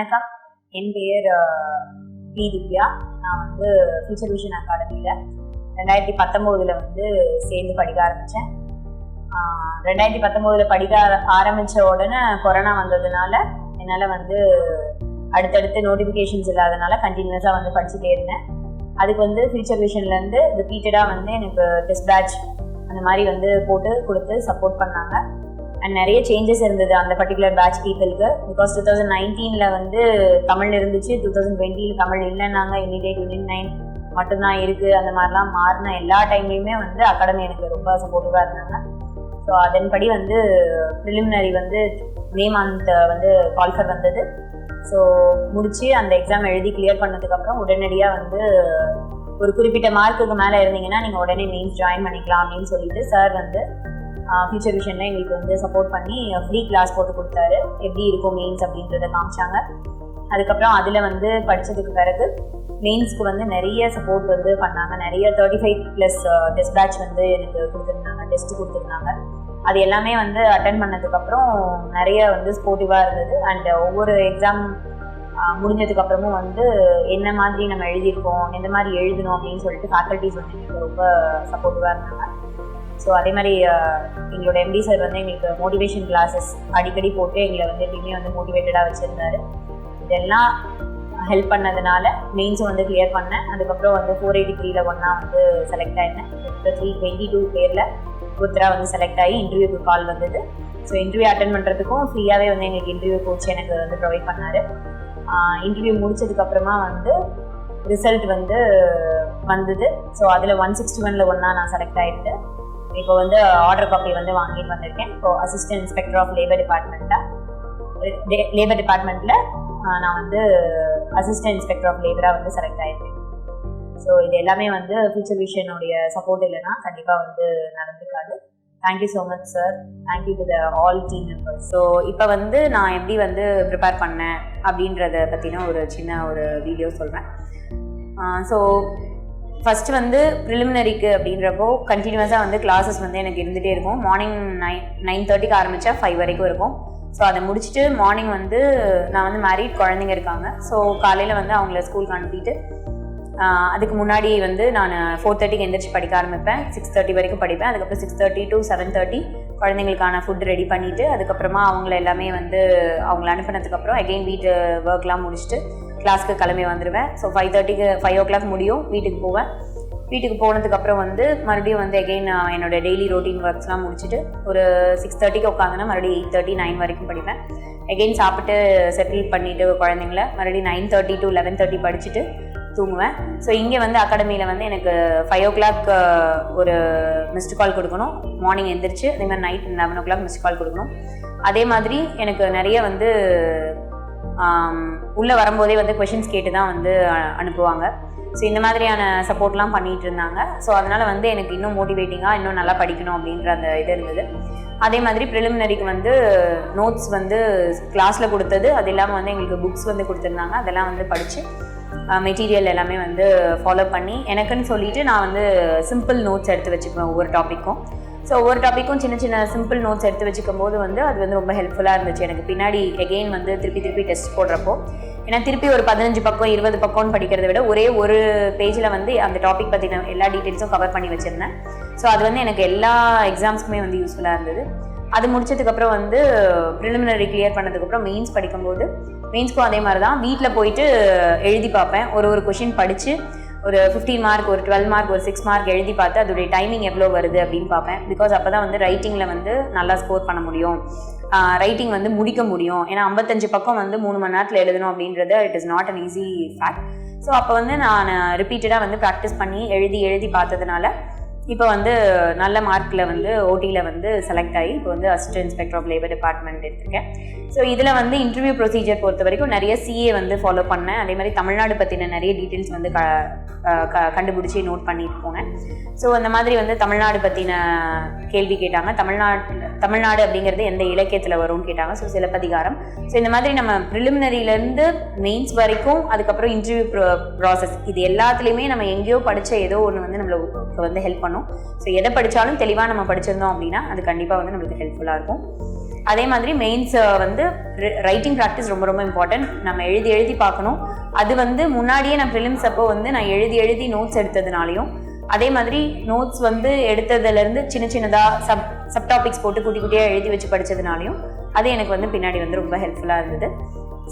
வணக்கம். என் பெயர் பி திவ்யா நான் வந்து ஃபியூச்சர் விஷன் அகாடமியில் ரெண்டாயிரத்தி பத்தொம்போதில் வந்து சேர்ந்து படிக்க ஆரம்பித்தேன் ரெண்டாயிரத்தி பத்தொம்போதில் படிக்க ஆரம்பித்த உடனே கொரோனா வந்ததுனால என்னால் வந்து அடுத்தடுத்து நோட்டிஃபிகேஷன்ஸ் இல்லாதனால கண்டினியூஸாக வந்து படிச்சுட்டே இருந்தேன். அதுக்கு வந்து ஃபியூச்சர் விஷன்லேருந்து ரிப்பீட்டடாக வந்து எனக்கு டெஸ்ட் பேட்ச் அந்த மாதிரி வந்து போட்டு கொடுத்து சப்போர்ட் பண்ணாங்க. அண்ட் நிறைய சேஞ்சஸ் இருந்தது அந்த பர்டிகுலர் பேட்ச் பீப்புளுக்கு பிகாஸ் டூ தௌசண்ட் நைன்டீனில் வந்து தமிழ் இருந்துச்சு. டூ தௌசண்ட் டுவெண்ட்டியில் தமிழ் இல்லைன்னாங்க. இமீடியட் யூனிட் நைன் மட்டும்தான் இருக்குது அந்த மாதிரிலாம் மாறின எல்லா டைம்லையுமே வந்து அகாடமி எனக்கு ரொம்ப சப்போர்ட்டிவாக இருந்தாங்க. ஸோ அதன்படி வந்து ப்ரிலிமினரி வந்து மே மந்த் வந்து கால்ஃபர் வந்தது. ஸோ முடிச்சு அந்த எக்ஸாம் எழுதி கிளியர் பண்ணதுக்கப்புறம் உடனடியாக வந்து ஒரு குறிப்பிட்ட மார்க்குக்கு மேலே இருந்தீங்கன்னா நீங்கள் உடனே மெயின்ஸ் ஜாயின் பண்ணிக்கலாம் அப்படின்னு சொல்லிட்டு சார் வந்து ஃபியூச்சர் விஷனில் எங்களுக்கு வந்து சப்போர்ட் பண்ணி ஃப்ரீ கிளாஸ் போட்டு கொடுத்தாரு. எப்படி இருக்கும் மெயின்ஸ் அப்படின்றத காமிச்சாங்க. அதுக்கப்புறம் அதில் வந்து படித்ததுக்கு பிறகு மெயின்ஸ்க்கு வந்து நிறைய சப்போர்ட் வந்து பண்ணாங்க. நிறைய thirty five plus test batch வந்து எனக்கு கொடுத்துருந்தாங்க. டெஸ்ட் கொடுத்துருந்தாங்க. அது எல்லாமே வந்து அட்டன் பண்ணதுக்கப்புறம் நிறைய வந்து ஸ்போர்ட்டிவாக இருந்தது. அண்ட் ஒவ்வொரு எக்ஸாம் முடிஞ்சதுக்கு அப்புறமும் வந்து என்ன மாதிரி நம்ம எழுதியிருக்கோம் எந்த மாதிரி எழுதணும் அப்படின்னு சொல்லிட்டு ஃபேக்கல்டிஸ் வந்து எனக்கு ரொம்ப சப்போர்ட்டிவாக இருந்தாங்க. ஸோ அதே மாதிரி எங்களோட எம்டி சார் வந்து எங்களுக்கு மோட்டிவேஷன் கிளாஸஸ் அடிக்கடி போட்டு எங்களை வந்து எப்பயுமே வந்து மோட்டிவேட்டடாக வச்சுருந்தாரு. இதெல்லாம் ஹெல்ப் பண்ணதுனால மெயின்ஸும் வந்து கிளியர் பண்ணேன். அதுக்கப்புறம் வந்து ஃபோர் எயிட்டி த்ரீல ஒன்றா வந்து செலக்ட் ஆயிருந்தேன். த்ரீ டுவெண்ட்டி டூ பேரில் ஒருத்தராக வந்து செலக்ட் ஆகி இன்டர்வியூக்கு கால் வந்தது. ஸோ இன்டர்வியூ அட்டன் பண்ணுறதுக்கும் ஃப்ரீயாகவே வந்து எங்களுக்கு இன்டர்வியூ கோச் எனக்கு வந்து ப்ரொவைட் பண்ணார். இன்டர்வியூ முடிச்சதுக்கப்புறமா வந்து ரிசல்ட் வந்து வந்தது. ஸோ அதில் ஒன் சிக்ஸ்டி ஒனில் ஒன்றா நான் செலக்ட் ஆகிட்டு இப்போ வந்து ஆர்டர் காப்பி வந்து வாங்கிட்டு வந்திருக்கேன். இப்போ அசிஸ்டன்ட் இன்ஸ்பெக்டர் ஆஃப் லேபர் டிபார்ட்மெண்ட்டாக லேபர் டிபார்ட்மெண்ட்டில் நான் வந்து அசிஸ்டன்ட் இன்ஸ்பெக்டர் ஆஃப் லேபராக வந்து செலக்ட் ஆயிருக்கேன். ஸோ இது எல்லாமே வந்து ஃபியூச்சர் விஷனுடைய சப்போர்ட் இல்லைன்னா கண்டிப்பாக வந்து நடந்திருக்காது thank you so much sir thank you to the all team members so இப்போ வந்து நான் எப்படி வந்து ப்ரிப்பேர் பண்ணேன் அப்படின்றத பற்றின ஒரு சின்ன ஒரு வீடியோ சொல்கிறேன் ஸோ ஃபஸ்ட்டு வந்து ப்ரிலிமினரிக்கு அப்படின்றப்போ கண்டினியூஸாக வந்து கிளாஸஸ் வந்து எனக்கு இருந்துகிட்டே இருக்கும். மார்னிங் நைன் நைன் தேர்ட்டிக்கு ஆரம்பித்தா ஃபைவ் வரைக்கும் இருக்கும். ஸோ அதை முடிச்சுட்டு மார்னிங் வந்து நான் வந்து மேரிட் குழந்தைங்க இருக்காங்க. ஸோ காலையில் வந்து அவங்கள ஸ்கூலுக்கு அனுப்பிட்டு அதுக்கு முன்னாடி வந்து நான் ஃபோர் தேர்ட்டிக்கு எந்திரிச்சு படிக்க ஆரம்பிப்பேன். சிக்ஸ் தேர்ட்டி வரைக்கும் படிப்பேன். அதுக்கப்புறம் six thirty to seven thirty குழந்தைங்களுக்கான food ready பண்ணிவிட்டு அதுக்கப்புறமா அவங்கள எல்லாமே வந்து அவங்கள அனுப்பினதுக்கப்புறம் அகெயின் வீட்டு ஒர்க்லாம் முடிச்சுட்டு கிளாஸ்க்கு கிளம்பி வந்துடுவேன் ஸோ ஃபைவ் தேர்ட்டிக்கு ஃபைவ் ஓ கிளாக் முடியும். வீட்டுக்கு போவேன். வீட்டுக்கு போனதுக்கப்புறம் வந்து மறுபடியும் வந்து எகெயின் என்னோட டெய்லி ரொட்டீன் ஒர்க்ஸ்லாம் முடிச்சுட்டு ஒரு சிக்ஸ் தேர்ட்டிக்கு உட்காந்துனா மறுபடியும் எயிட் தேர்ட்டி நைன் வரைக்கும் படிப்பேன். எகெயின் சாப்பிட்டு செட்டில் பண்ணிவிட்டு குழந்தைங்கள மறுபடியும் nine thirty to eleven thirty படிச்சுட்டு தூங்குவேன். ஸோ இங்கே வந்து அகாடமியில் வந்து எனக்கு ஃபைவ் ஓ கிளாக் ஒரு மிஸ்டு கால் கொடுக்கணும். மார்னிங் எந்திரிச்சு அதே மாதிரி night eleven o'clock missed call கொடுக்கணும். அதே மாதிரி எனக்கு நிறைய வந்து உள்ளே வரும்போதே வந்து கொஷின்ஸ் கேட்டு தான் வந்து அனுப்புவாங்க. ஸோ இந்த மாதிரியான சப்போர்ட்லாம் பண்ணிட்டு இருந்தாங்க. ஸோ அதனால் வந்து எனக்கு இன்னும் மோட்டிவேட்டிங்காக இன்னும் நல்லா படிக்கணும் அப்படின்ற அந்த இது இருந்தது. அதே மாதிரி ப்ரிலிமினரிக்கு வந்து நோட்ஸ் வந்து கிளாஸில் கொடுத்தது. அது இல்லாமல் வந்து எங்களுக்கு புக்ஸ் வந்து கொடுத்துருந்தாங்க. அதெல்லாம் வந்து படித்து மெட்டீரியல் எல்லாமே வந்து ஃபாலோ பண்ணி எனக்குன்னு சொல்லிட்டு நான் வந்து சிம்பிள் நோட்ஸ் எடுத்து வச்சுக்குவேன் ஒவ்வொரு டாப்பிக்கும் ஸோ ஒவ்வொரு டாப்பிக்கும் சின்ன சின்ன சிம்பிள் நோட்ஸ் எடுத்து வச்சுக்கும் போது வந்து அது வந்து ரொம்ப ஹெல்ப்ஃபுல்லாக இருந்துச்சு. எனக்கு பின்னாடி எகெயின் வந்து திருப்பி திருப்பி டெஸ்ட் போடுறப்போ. ஏன்னா திருப்பி ஒரு பதினஞ்சு பக்கம் இருபது பக்கம்னு படிக்கிறத விட ஒரே ஒரு பேஜில் வந்து அந்த டாபிக் பற்றின எல்லா டீட்டெயில்ஸும் கவர் பண்ணி வச்சுருந்தேன். ஸோ அது வந்து எனக்கு எல்லா எக்ஸாம்ஸ்க்குமே வந்து யூஸ்ஃபுல்லாக இருந்தது. அது முடிச்சதுக்கப்புறம் வந்து ப்ரிலிமினரி கிளியர் பண்ணதுக்கப்புறம் மெயின்ஸ் படிக்கும்போது மெயின்ஸ்க்கும் அதே மாதிரி தான் வீட்டில் போயிட்டு எழுதி பார்ப்பேன். ஒரு ஒரு கொஷின் படித்து ஒரு 15 மார்க் ஒரு டுவெல் மார்க் ஒரு சிக்ஸ் மார்க் எழுதி பார்த்து அதோடைய டைமிங் எவ்வளோ வருது அப்படின்னு பார்ப்பேன். பிகாஸ் அப்போ தான் வந்து ரைட்டிங்கில் வந்து நல்லா ஸ்கோர் பண்ண முடியும். ரைட்டிங் வந்து முடிக்க முடியும். ஏன்னா ஐம்பத்தஞ்சு பக்கம் வந்து மூணு மணி நேரத்தில் எழுதணும் அப்படின்றது it is not an easy fact so அப்போ வந்து நான் ரிப்பீட்டடாக வந்து ப்ராக்டிஸ் பண்ணி எழுதி எழுதி பார்த்ததுனால இப்போ வந்து நல்ல மார்க்கில் வந்து ஓடியில் வந்து செலக்ட் ஆகி இப்போ வந்து assistant inspector of labour department எடுத்திருக்கேன். ஸோ இதில் வந்து இன்டர்வியூ ப்ரொசீஜர் பொறுத்த வரைக்கும் நிறைய சிஏ வந்து ஃபாலோ பண்ணேன். அதே மாதிரி தமிழ்நாடு பற்றின நிறைய டீட்டெயில்ஸ் வந்து க க கண்டுபிடிச்சி நோட் பண்ணிட்டு போனேன். ஸோ அந்த மாதிரி வந்து தமிழ்நாடு பற்றின கேள்வி கேட்டாங்க. தமிழ்நாடு தமிழ்நாடு அப்படிங்கிறது எந்த இலக்கியத்தில் வரும்னு கேட்டாங்க. ஸோ சிலப்பதிகாரம். ஸோ இந்த மாதிரி நம்ம ப்ரிலிமினரியிலேருந்து மெயின்ஸ் வரைக்கும் அதுக்கப்புறம் இன்டர்வியூ ப்ராசஸ் இது எல்லாத்துலேயுமே நம்ம எங்கேயோ படித்த ஏதோ ஒன்று வந்து நம்மளுக்கு வந்து ஹெல்ப் பண்ணும். ஸோ எதை படித்தாலும் தெளிவாக நம்ம படிச்சிருந்தோம் அப்படின்னா அது கண்டிப்பாக வந்து நம்மளுக்கு ஹெல்ப்ஃபுல்லாக இருக்கும். அதே மாதிரி மெயின்ஸ் வந்து ரைட்டிங் ப்ராக்டிஸ் ரொம்ப ரொம்ப இம்பார்ட்டன்ட் நம்ம எழுதி எழுதி பார்க்கணும். அது வந்து முன்னாடியே நான் ஃபிலிம்ஸ் அப்போ வந்து நான் எழுதி எழுதி நோட்ஸ் எடுத்ததுனாலையும் அதே மாதிரி நோட்ஸ் வந்து எடுத்ததுலேருந்து சின்ன சின்னதாக சப் சப் டாபிக்ஸ் போட்டு குட்டி குட்டியாக எழுதி வச்சு படித்ததுனாலையும் அது எனக்கு வந்து பின்னாடி வந்து ரொம்ப ஹெல்ப்ஃபுல்லாக இருந்தது.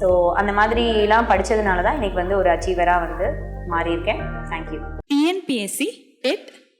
ஸோ அந்த மாதிரிலாம் படித்ததுனால தான் எனக்கு வந்து ஒரு அச்சீவராக வந்து மாறியிருக்கேன். Thank you TNPSC TET